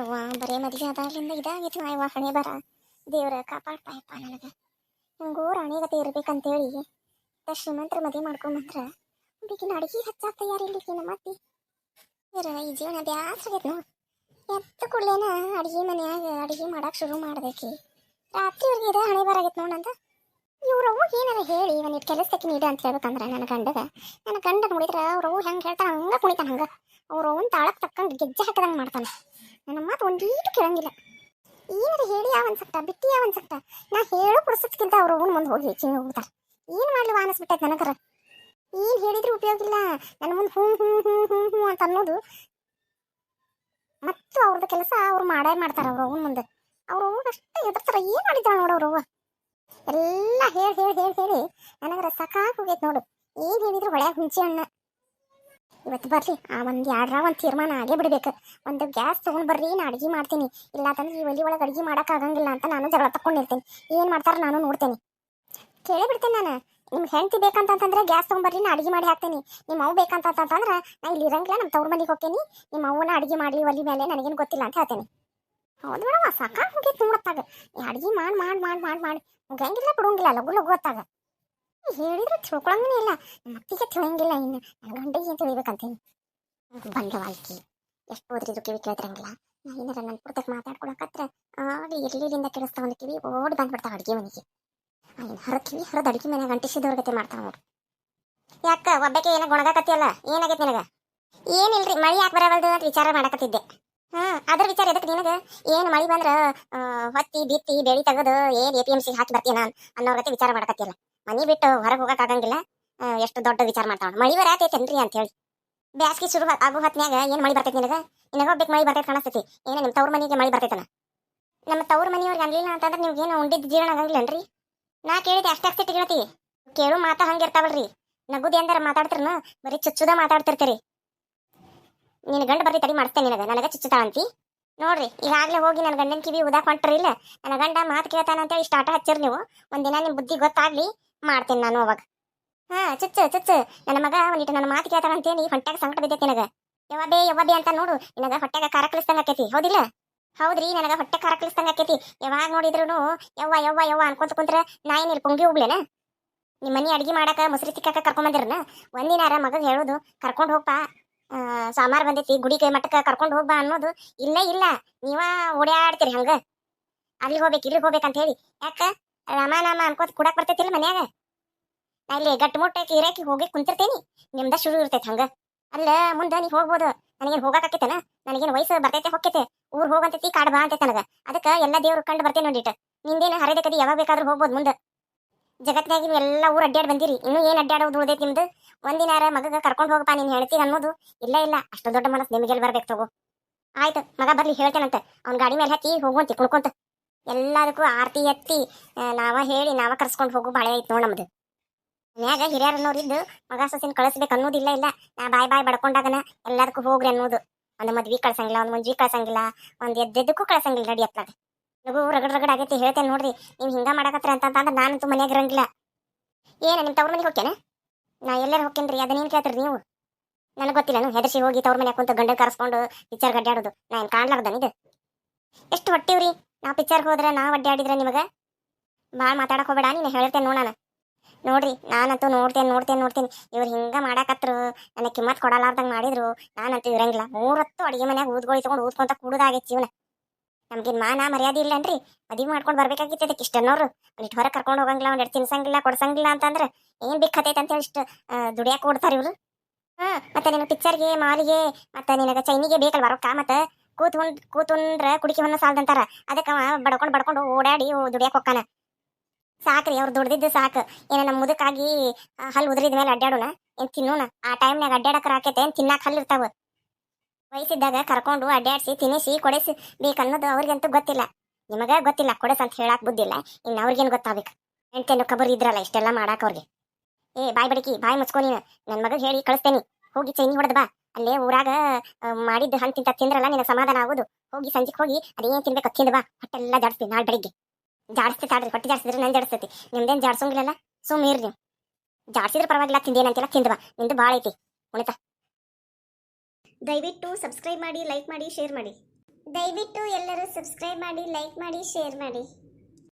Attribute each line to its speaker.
Speaker 1: ಯವ್ವ, ಬರೇ ಮದುವೆ ಅದಾಗ್ಲಿಂದ ಇದಾಗಿತ್ತು ಯವ್ವ, ಹಣೆ ಬರ. ದೇವ್ರ ಕಾಪಾಡ್ತಾಯಪ್ಪ ನನಗೆ. ನಂಗೂ ರಾಣಿಗತೆ ಇರ್ಬೇಕಂತೇಳಿ ಶ್ರೀಮಂತರ ಮದುವೆ ಮಾಡ್ಕೊಂಬಂದ್ರ ಈಗಿನ ಅಡಿಗೆ ಹಚ್ಚಾಕ ಇಲ್ಲಿ ನಮ್ಮ ಇರ ಈ ಜೀವನ ಬ್ಯಾಸ್ರಾಗೈತೆ ನೋಡು. ಎತ್ತ ಕೂಡ್ಲೇನ ಅಡಿಗೆ ಮನೆಯಾಗ ಅಡಿಗೆ ಮಾಡಕ್ಕೆ ಶುರು ಮಾಡ್ಬೇಕಿ ರಾತ್ರಿವರೆಗೆ ಇದ ಹಣೆ ಬರಾಗೈತೆ ನೋಡಂತ ಇವ್ರವ್ವ ಏನಾರ ಹೇಳಿ ಒಂದಿಟ್ಟು ಕೆಲಸಕ್ಕೆ ನೀಡು ಅಂತ ಹೇಳ್ಬೇಕಂದ್ರೆ ನನ್ನ ಗಂಡಗ. ನನ್ನ ಗಂಡ ನೋಡಿದ್ರೆ ಅವ್ರವ್ವ ಹೆಂಗೆ ಹೇಳ್ತಾನೆ ಹಂಗ ಕುಣಿತಾನ ಹಂಗ. ಅವ್ರವ್ವನ ತಾಳಕ್ಕೆ ತಕ್ಕಂಗೆ ಗೆಜ್ಜೆ ಹಾಕದಂಗೆ ಮಾಡ್ತಾನೆ. ನನ್ನ ಮಾತು ಒಂದೀಟು ಕೇಳಂಗಿಲ್ಲ. ಏನಾರ ಹೇಳಿ ಯಾವ ಅನ್ಸಕ್ತ ಬಿಟ್ಟಿ ಯಾವ ನಾ ಹೇಳೋ ಪುಡ್ಸಕ್ಕಿಂತ ಅವ್ರ ಅವ್ನ ಮುಂದೆ ಹೋಗಿ ಹೆಚ್ಚಿನ ಹೋಗ್ತಾರ ಏನು ಮಾಡ್ಲಿ ಅನಿಸ್ಬಿಟ್ಟೈತೆ ನನಗರ ಏನು ಹೇಳಿದ್ರು ಉಪಯೋಗ ಇಲ್ಲ. ನನ್ನ ಮುಂದೆ ಹ್ಞೂ ಹ್ಞೂ ಹ್ಞೂ ಹ್ಞೂ ಹ್ಞೂ ಅಂತ ಅನ್ನೋದು ಮತ್ತು ಅವ್ರದ್ದು ಕೆಲಸ ಅವ್ರು ಮಾಡೇ ಮಾಡ್ತಾರೆ ಅವ್ರ ಅವ್ನ ಮುಂದೆ. ಅವ್ರು ಅಷ್ಟೇ ಹೆದರ್ತಾರ ಏನು ಅವ್ರ? ನೋಡೋರು ಎಲ್ಲ ಹೇಳಿ ಹೇಳಿ ಹೇಳಿ ಹೇಳಿ ನನಗರ ಸಾಕಾಗಿ ಹೋಗೈತೆ ನೋಡು. ಏನು ಹೇಳಿದ್ರು ಹೊಳೆ ಹುಂಚೆ ಹಣ್ಣ ಇವತ್ತು ಬರ್ಲಿ. ಆ ಒಂದು ಎರಡರ ಒಂದು ತೀರ್ಮಾನ ಆಗೇ ಬಿಡ್ಬೇಕು. ಒಂದು ಗ್ಯಾಸ್ ತೊಗೊಂಡು ಬರ್ರಿ, ನಾ ಅಡುಗೆ ಮಾಡ್ತೀನಿ. ಇಲ್ಲ ಅಂತಂದ್ರೆ ಈ ಒಲಿ ಒಳಗೆ ಅಡುಗೆ ಮಾಡೋಕ್ಕಾಗಂಗಿಲ್ಲ ಅಂತ ನಾನು ಜಗಳ ತಕೊಂಡಿರ್ತೀನಿ ಏನು ಮಾಡ್ತಾರೆ ನಾನು ನೋಡ್ತೇನೆ. ಕೇಳಿಬಿಡ್ತೇನೆ ನಾನು. ನಿಮ್ಗೆ ಹೆಂಡತಿ ಬೇಕಂತಂದ್ರೆ ಗ್ಯಾಸ್ ತೊಗೊಂಬರ್ರಿ ನಾ ಅಡುಗೆ ಮಾಡಿ ಹಾಕ್ತೀನಿ. ನಿಮ್ಮ ಅವು ಬೇಕಂತಂತಂದ್ರೆ ನಾ ಇಲ್ಲಿ ಇರಂಗಿಲ್ಲ ನಮ್ಮ ತವ್ರ ಮನೆಗೆ ಹೋಗ್ತೀನಿ. ನಿಮ್ಮ ಅವನ ಅಡುಗೆ ಮಾಡಲಿ, ಒಲಿ ಮೇಲೆ ನನಗೇನು ಗೊತ್ತಿಲ್ಲ ಅಂತ ಹೇಳ್ತೇನೆ. ಹೌದು ಮೇಡಮ್ ಸಾಕಾಗಿ ಹೋಗೈತೆ ನೋಡತ್ತಾಗ. ಅಡುಗೆ ಮಾಡಿ ಮಾಡಿ ಮಾಡಿ ಮಾಡಿ ಮಾಡಿ. ಮುಗಿಯಂಗಿಲ್ಲ, ಬಿಡೋಂಗಿಲ್ಲ, ಲಗು ಲಗು ಹೊತ್ತಾಗ ಹೇಳಿದ್ರೆ ತಿಳ್ಕೊಳಂಗನೇ ಇಲ್ಲ. ಮತ್ತಿಗೆ ತಿಳಿಯಂಗಿಲ್ಲ ಇನ್ನು. ನನ್ನ ಗಂಡಿಗೆ ತಿಳಿಬೇಕಂತೀನಿ ಬಂಡವಾಳ್ಕಿ ಎಷ್ಟು ಓದ್ರಿದ್ರು ಕಿವಿ ಕೇಳ್ತಿರಂಗಿಲ್ಲ. ನಾ ಏನಾರ ನನ್ನ ಪುರ್ತಕ್ಕೆ ಮಾತಾಡ್ಕೊಳಕತ್ರ ಆಗ ಇರ್ಲಿಲಿಂದ ಕೆಡಿಸ್ತಾ ಒಂದು ಕಿವಿ ಓಡಿ ಬಂದ್ಬಿಡ್ತಾವ ಅಡುಗೆ ಮನೆಗೆ. ಏನು ಹರ ಕಿವಿ ಹರದ ಅಡುಗೆ ಮನೆಯಾಗ ಅಂಟಿಸಿದವ್ರ ಮಾಡ್ತಾವ ನೋಡು. ಯಾಕ ಒಬ್ಬಕ್ಕೆ ಏನೋ ಗುಣಗಾಕತ್ತಿಯಲ್ಲ? ಏನಾಗೈತೆ ನಿನಗ? ಏನಿಲ್ರಿ, ಮಳಿ ಯಾಕೆ ಬರವಲ್ದು ಅಂತ ವಿಚಾರ ಮಾಡಕತ್ತಿದ್ದೆ. ಹಾ, ಅದ್ರ ವಿಚಾರ ಎದಕ್ಕೆ ನಿನಗ? ಏನು ಮಳಿ ಬಂದ್ರ ಹೊತ್ತಿ, ಬಿತ್ತಿ, ಬೆಳಿ ತೆಗೆದು ಏನ್ ಎ ಪಿ ಎಂ ಸಿ ಹಾಕಿ ಬರ್ತೀನ ಅನ್ನೋರ್ ಗತೆ ವಿಚಾರ ಮಾಡಕತ್ತಿಯಲ್ಲ. ಮನಿ ಬಿಟ್ಟು ಹೊರಗೆ ಹೋಗಕ್ ಆಗಂಗಿಲ್ಲ. ಎಷ್ಟು ದೊಡ್ಡ ವಿಚಾರ ಮಾಡ್ತಾವ ಮಳಿ ಬರಾತೈತೇನ್ರಿ ಅಂತ ಹೇಳಿ ಬ್ಯಾಸ್ಗಿ ಶುರು ಆಗೋ ಹೊತ್ನ್ಯಾಗ ಏನ್ ಮಳಿ ಬರ್ತೈತಿ ನಿನಗ? ನಿನಗ ಒಬ್ಬಕ್ಕೆ ಮಳಿ ಬರ್ತೈತೆ ಕಾಣಿಸ್ತೈತಿ. ಏನ ನಿಮ್ಮ ತವ್ರ ಮನೆಗೆ ಮಳಿ ಬರ್ತೈತನ? ನಮ್ಮ ತವ್ರ ಮನೆಯವ್ರಿಗೆ ಅನ್ಲಿಲ್ಲ ಅಂತಂದ್ರೆ ನಿಮ್ಗೆ ಏನು ಉಂಡಿದ್ದು ಜೀರ್ಣ ಆಗಂಗಿಲ್ಲನ್ರಿ ನಾ ಕೇಳಿದೆ ಅಷ್ಟೇ ಗೆಳತಿ ಕೇಳು, ಮಾತಾ ಹಂಗಿರ್ತಾವಲ್ರಿ ನಗುದು ಅಂದಾರ ಮಾತಾಡ್ತಿರ್ನ? ಬರೀ ಚುಚ್ಚುದ ಮಾತಾಡ್ತಿರ್ತೀರಿ. ನಿನ್ನ ಗಂಡ ಬರ್ರಿ ತಡಿ ನಿನಗೆ ನಿನಗ. ನನಗ ಚುಚ್ಚುತ್ತಾಳಂತಿ. ನೋಡ್ರಿ, ಈಗಾಗಲೇ ಹೋಗಿ ನನ್ನ ಗಂಡನ ಕಿವಿ ಉದಾಕ್ ಹೊಂಟ್ರಿ ಇಲ್ಲ ನನ್ನ ಗಂಡ ಮಾತು ಕೇಳ್ತಾನ ಅಂತೇಳಿ ಸ್ಟಾರ್ಟ್ ಹಚ್ಚಿರ್ ನೀವು. ಒಂದಿನ ನಿಮ್ಮ ಬುದ್ಧಿ ಗೊತ್ತಾಗ್ಲಿ. ಮಾಡ್ತೇನೆ ನಾನು ಅವಾಗ. ಹಾ, ಚುಚ್ಚ ಚುಚ್ಚ. ನನ್ನ ಮಗ ಒಂದಿಟ್ಟು ನನ್ನ ಮಾತು ಕೇಳ್ತಾನ ಅಂತೇಳಿ ಹೊಟ್ಟೆಗೆ ಸಂಕಟ ಬಿದ್ದೈತೆ ನನಗ. ಯವ್ವ ಬೇ ಅಂತ ನೋಡು. ನಿನಗ ಹೊಟ್ಟೆಗ ಖಾರ ಕಲಿಸ್ದಂಗ ಆಕೈತಿ. ಹೌದಿಲ್ಲ? ಹೌದ್ರಿ, ನನಗ ಹೊಟ್ಟೆ ಖಾರ ಕಲಿಸ್ದಂಗ ಆಕೈತಿ. ಯಾವಾಗ ನೋಡಿದ್ರು ಯವ್ವ ಯವ್ವ ಯವ್ವ ಅನ್ಕೊಂತ ಕುಂತ್ರ ನಾ ನೀರು ಪುಂಗಿ ಹೋಗ್ಲೇನ ನಿಮ್ಮ ಮನಿ ಅಡಿಗೆ ಮಾಡಾಕ, ಮೊಸರಿ ತಿಕ್ಕಾಕ ಕರ್ಕೊಂಬಂದಿರನ? ಒಂದಿನಾರ ಮಗಗೆ ಹೇಳೋದು, ಕರ್ಕೊಂಡು ಹೋಗ್ಪಾ. ಸಾಮಾರ್ ಬಂದೈತಿ ಗುಡಿ ಕೈ ಮಟ್ಟಕ್ಕ ಕರ್ಕೊಂಡು ಹೋಗ್ಬಾ ಅನ್ನೋದು. ಇಲ್ಲ ಇಲ್ಲ. ನೀವ ಓಡಾಡ್ತೀರಿ ಹಂಗ. ಅಲ್ಲಿ ಹೋಗ್ಬೇಕು ಇಲ್ಲಿ ಹೋಗ್ಬೇಕಂತ ಹೇಳಿ. ಯಾಕ? ರಾಮ ನಾಮ ಅನ್ಕೋತ ಕುಡಕ್ ಬರ್ತೈತಿಲ್ಲ ಮನ್ಯಾಗ? ನಾ ಇಲ್ಲಿ ಗಟ್ಟು ಇರಾಕಿ ಹೋಗಿ ಕುಂತಿರ್ತೇನಿ. ನಿಮ್ದ ಶುರು ಇರ್ತೈತಿ ಹಂಗ. ಅಲ್ಲ ಮುಂದೆ ನೀ ಹೋಗ್ಬೋದು. ನನಗೇನು ಹೋಗಾಕತ್ತೇನ ನನಗೇನು ವಯಸ್ಸು ಬರ್ತೈತೆ ಹೊಕ್ಕೈತೆ ಊರ್ ಹೋಗಂತೈತಿ ಕಾಡು ಬಾ ಅಂತೈತೆ ನನಗೆ. ಅದಕ್ಕೆ ಎಲ್ಲ ದೇವ್ರು ಕಂಡು ಬರ್ತೇನೆ ನೋಡಿಟ ನಿಂದೇನು ಹರಿದ ಕದಿ, ಯಾವಾಗ ಬೇಕಾದ್ರೂ ಹೋಗ್ಬೋದು ಮುಂದೆ. ಜಗತ್ನಾಗ ನೀವು ಎಲ್ಲ ಊರ್ ಅಡ್ಡಾಡ್ ಬಂದಿರಿ. ಇನ್ನೂ ಏನ್ ಅಡ್ಡಾಡೋದು ಉಳ್ದೈತಿ ನಿಮ್ದು? ಒಂದಿನಾರ ಮಗಗ ಕರ್ಕೊಂಡು ಹೋಗಪ್ಪ ನೀನು ಹೇಳ್ತೀನಿ ಅನ್ನೋದು? ಇಲ್ಲ ಇಲ್ಲ. ಅಷ್ಟು ದೊಡ್ಡ ಮನಸ್ಸು ನಿಮಗೆಲ್ಲಿ ಬರ್ಬೇಕು ತಗೋ. ಆಯ್ತು, ಮಗ ಬರ್ಲಿ ಹೇಳ್ತೇನಂತ. ಅವ್ನ ಗಾಡಿ ಮೇಲೆ ಹಾಕಿ ಹೋಗುವಂತೆ ಕುಣ್ಕೊಂತ. ಎಲ್ಲದಕ್ಕೂ ಆರತಿ ಎತ್ತಿ ನಾವ ಹೇಳಿ ನಾವ ಕರ್ಸ್ಕೊಂಡು ಹೋಗು ಬಾಳೆ ಐತ್ ನೋಡ್ ನಮ್ದು. ಮನ್ಯಾಗ ಹಿರಿಯರ್ ಅನ್ನೋರಿದ್ದು ಮಗ ಸೊಸಿನ ಕಳಿಸ್ಬೇಕು ಅನ್ನೋದಿಲ್ಲ ಇಲ್ಲ. ನಾ ಬಾಯ್ ಬಾಯ್ ಬಡ್ಕೊಂಡಾಗನ ಎಲ್ಲದಕ್ಕೂ ಹೋಗ್ರಿ ಅನ್ನೋದು. ಒಂದು ಮದ್ವಿ ಕಳ್ಸಂಗಿಲ್ಲ, ಒಂದು ಮುಂಜಿ ಕಳ್ಸಂಗಿಲ್ಲ, ಒಂದು ಎದ್ದೆದ್ದಕ್ಕೂ ಕಳ್ಸಂಗಿಲ್ಲ ನಡಿ ಅತ್ಲಾಗ. ನಗು ರಗಡ್ ರಗಡ್ ಆಗೈತಿ ಹೇಳ್ತೇನೆ ನೋಡ್ರಿ, ನೀವು ಹಿಂಗ ಮಾಡಕತ್ರ ಅಂತ ನಾನು ನಾನಂತೂ ಮನ್ಯಾಗ ಇರಂಗಿಲ್ಲ. ಏನ ನಿಮ್ಮ ತವ್ರ ಮನೆಗೆ ಹೋಗ್ತೇನೆ? ನಾ ಎಲ್ಲಾರು ಹೋಗ್ತೇನ್ರಿ ಅದನ್ನೇನು ಕೇಳ್ತೀರಿ ನೀವು? ನನಗೆ ಗೊತ್ತಿಲ್ಲ ಹೆದರ್ಸಿ ಹೋಗಿ ತವ್ರ ಮನೆ ಕುಂತ ಗಂಡನ್ ಕರೆಸ್ಕೊಂಡು ವಿಚಾರ ಗಡ್ಡಾಡೋದು ನಾ ಏನು ಕಾಣ್ಲಾರ್ದನ್ ಇದು? ಎಷ್ಟು ಹೊಟ್ಟಿವ್ರಿ? ನಾವು ಪಿಕ್ಚರ್ ಹೋದ್ರೆ ನಾ ಅಡ್ಡಾಡಿದ್ರೆ ನಿಮಗೆ? ಭಾಳ ಮಾತಾಡಕ್ ಹೋಗಬೇಡ, ನೀನು ಹೇಳ್ತೇನೆ ನೋಡೋಣ ನೋಡ್ರಿ, ನಾನಂತೂ ನೋಡ್ತೇನೆ ನೋಡ್ತೇನೆ, ನೋಡ್ತೀನಿ. ಇವ್ರು ಹಿಂಗ ಮಾಡಾಕತ್ರು, ನನಗೆ ಕಿಮ್ಮತ್ ಕೊಡಲಾರ್ದಂಗೆ ಮಾಡಿದ್ರು. ನಾನಂತೂ ಇರಂಗಿಲ್ಲ ಮೂರತ್ತು ಅಡಿಗೆ ಮನ್ಯಾಗ ಊದ್ಗೊಳಿ ತೊಗೊಂಡು ಊದ್ಕೊಂತ ಕೂಡುದಾಗೈತೆ ಜೀವನ. ನಮ್ಗಿನ್ ಮಾನ ಮರ್ಯಾದೆ ಇಲ್ಲನ್ರಿ? ಮದುವೆ ಮಾಡ್ಕೊಂಡು ಬರ್ಬೇಕಾಗಿತ್ತು ಅದಕ್ಕೆ ಇಷ್ಟನ್ನೋರು. ಒಂದಿಟ್ಟು ಹೊರಗೆ ಕರ್ಕೊಂಡು ಹೋಗಂಗಿಲ್ಲ ಒಂದಿಟ್ಟು ತಿನ್ಸಂಗಿಲ್ಲ, ಕೊಡ್ಸಂಗಿಲ್ಲ ಅಂತಂದ್ರೆ ಏನ್ ಬಿಕ್ಕತೈತೆ ಅಂತ ಹೇಳಿ ಇಷ್ಟು ದುಡಿಯಾಕ ಕೊಡ್ತಾರೆ ಇವರು. ಹಾ, ಮತ್ತೆ ನಿನ್ನ ಪಿಕ್ಚರ್ಗೆ, ಮಾಲಿಗೆ, ಮತ್ತೆ ನಿನಗೆ ಚೈನಿಗೆ ಬೇಕಲ್ವ ರೊಕ್ಕ ಮತ್ತೆ? ಕೂತ್ಕೊಂಡ್ ಕೂತುಂದ್ರ ಕುಡಿಕೆ ಹೊನ್ನ ಸಾಲ್ದಂತಾರ. ಅದಕ್ಕೆ ಅವ ಬಡ್ಕೊಂಡು ಬಡ್ಕೊಂಡು ಓಡಾಡಿ ದುಡಿಯಾಕ ಹೊಕ್ಕಾನ. ಸಾಕ್ರಿ, ಅವ್ರು ದುಡ್ದಿದ್ದು ಸಾಕು. ಏನ ನಮ್ಮ ಮುದಕ್ಕಾಗಿ ಹಲ್ಲು ಉದ್ರಿದ ಮೇಲೆ ಅಡ್ಡಾಡೋಣ ಏನ್ ತಿನ್ನೋಣ ಆ ಟೈಮ್ನಾಗ ಅಡ್ಡಾಡಕ್ರ ರಾಕೈತೆ ಏನ್ ತಿನ್ನಾಕ ಹಲ್ಲು ಇರ್ತಾವ? ವಯಸ್ಸಿದ್ದಾಗ ಕರ್ಕೊಂಡು ಅಡ್ಡಾಡ್ಸಿ ತಿನ್ನಿಸಿ, ಕೊಡಿಸಿ ಬೇಕನ್ನೋದು ಅವ್ರಿಗಂತೂ ಗೊತ್ತಿಲ್ಲ. ನಿಮಗ ಗೊತ್ತಿಲ್ಲ, ಕೊಡಸ್ ಅಂತ ಹೇಳಕ್ ಬುದ್ಧಿಲ್ಲ ಇನ್ನು ಅವ್ರಿಗೇನು ಗೊತ್ತಾಗಬೇಕು? ಹೆಂಡ್ತೇನು ಕಬರ್ ಇದ್ರಲ್ಲ, ಇಷ್ಟೆಲ್ಲ ಮಾಡಾಕ ಅವ್ರಿಗೆ. ಏ, ಬಾಯ್ ಬಡಕಿ, ಬಾಯ್ ಮುಚ್ಕೊ ನೀನು. ನನ್ನ ಮಗ ಹೇಳಿ, ಕಳಿಸ್ತೇನಿ. ಹೋಗಿ ಚೈನಿ ಹೊಡೆದ್ ಬಾ. ಅಲ್ಲೇ ಊರಾಗ ಮಾಡಿದ್ದು ಹಣ್ಣು ತಿಂತ ತಿಂದ್ರಲ್ಲ, ನಿನಗೆ ಸಮಾಧಾನ ಆಗೋದು. ಹೋಗಿ ಸಂಜೆಗೆ ಹೋಗಿ ಅದೇನ್ ತಿನ್ಬೇಕು ತಿಂದು ಬಾ ಹೊಟ್ಟೆಲ್ಲ ಜಾಡಿಸ್ತೀನಿ ನಾಳೆ ಬೆಳಿಗ್ಗೆ. ಜಾಡಿಸ್ತಿ ತಾಡ್ರಿ ಹೊಟ್ಟೆ ಜಾಡಿಸಿದ್ರೆ ನಾನು ಜಾಡಿಸ್ತೈತಿ. ನಿಮ್ದೇನು ಜಾಡ್ಸೋಂಗಿಲ್ಲಲ್ಲ ಸುಮ್ ಇರ್ರಿ ನೀವು. ಜಾಡಿಸಿದ್ರೆ ಪರವಾಗಿಲ್ಲ ತಿಂದೇನಂತೆಲ್ಲ ತಿಂದು ಬಾ ನಿಂದು ಭಾಳ ಐತಿ. ಉಳಿತಾ
Speaker 2: ದಯವಿಟ್ಟು ಸಬ್ಸ್ಕ್ರೈಬ್ ಮಾಡಿ ಲೈಕ್ ಮಾಡಿ ಶೇರ್ ಮಾಡಿ. ದಯವಿಟ್ಟು ಎಲ್ಲರೂ ಸಬ್ಸ್ಕ್ರೈಬ್ ಮಾಡಿ ಲೈಕ್ ಮಾಡಿ ಶೇರ್ ಮಾಡಿ.